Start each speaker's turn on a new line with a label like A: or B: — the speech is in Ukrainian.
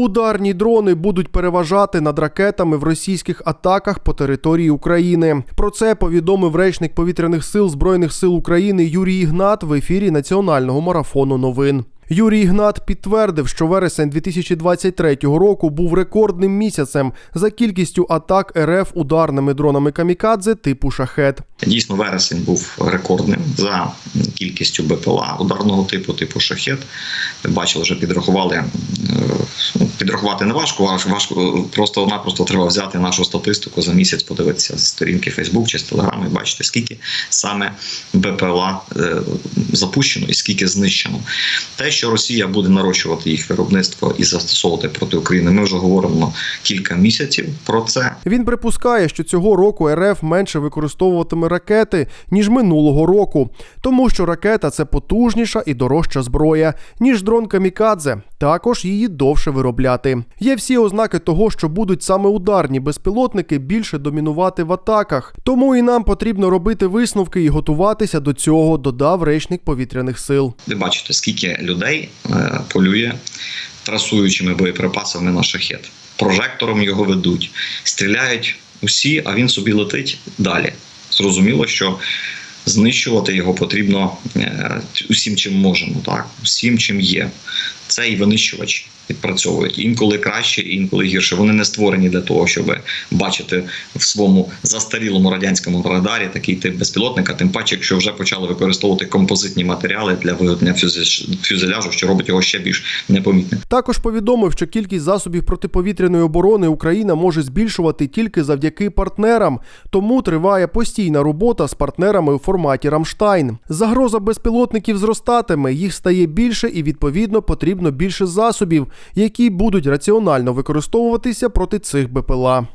A: Ударні дрони будуть переважати над ракетами в російських атаках по території України. Про це повідомив речник повітряних сил Збройних сил України Юрій Ігнат в ефірі національного марафону новин. Юрій Ігнат підтвердив, що вересень 2023 року був рекордним місяцем за кількістю атак РФ ударними дронами камікадзе типу шахет.
B: Дійсно, вересень був рекордним за кількістю БПЛА ударного типу, типу шахет. Бачили, вже підрахували. е, ну, Підрахувати не важко, важко просто-напросто треба взяти нашу статистику за місяць, подивитися з сторінки Facebook чи з Telegram і бачити, скільки саме БПЛА е, запущено і скільки знищено. Те, що Росія буде нарощувати їх виробництво і застосовувати проти України, ми вже говоримо кілька місяців про це.
A: Він припускає, що цього року РФ менше використовуватиме ракети ніж минулого року, тому що ракета це потужніша і дорожча зброя, ніж дрон камікадзе. Також її довше виробляти. Є всі ознаки того, що будуть саме ударні безпілотники більше домінувати в атаках. Тому і нам потрібно робити висновки і готуватися до цього, додав речник повітряних сил.
B: Ви бачите, скільки людей е, полює трасуючими боєприпасами на шахет. Прожектором його ведуть, стріляють усі, а він собі летить далі. Зрозуміло, що знищувати його потрібно е, усім, чим можемо, так усім, чим є. Це і винищувачі відпрацьовують інколи краще, інколи гірше. Вони не створені для того, щоб бачити в своєму застарілому радянському радарі такий тип безпілотника. Тим паче, якщо вже почали використовувати композитні матеріали для виготовлення фюзе- фюзеляжу, що робить його ще більш непомітним.
A: Також повідомив, що кількість засобів протиповітряної оборони Україна може збільшувати тільки завдяки партнерам, тому триває постійна робота з партнерами у форматі Рамштайн. Загроза безпілотників зростатиме, їх стає більше і відповідно потрібно більше засобів, які будуть раціонально використовуватися проти цих БПЛА.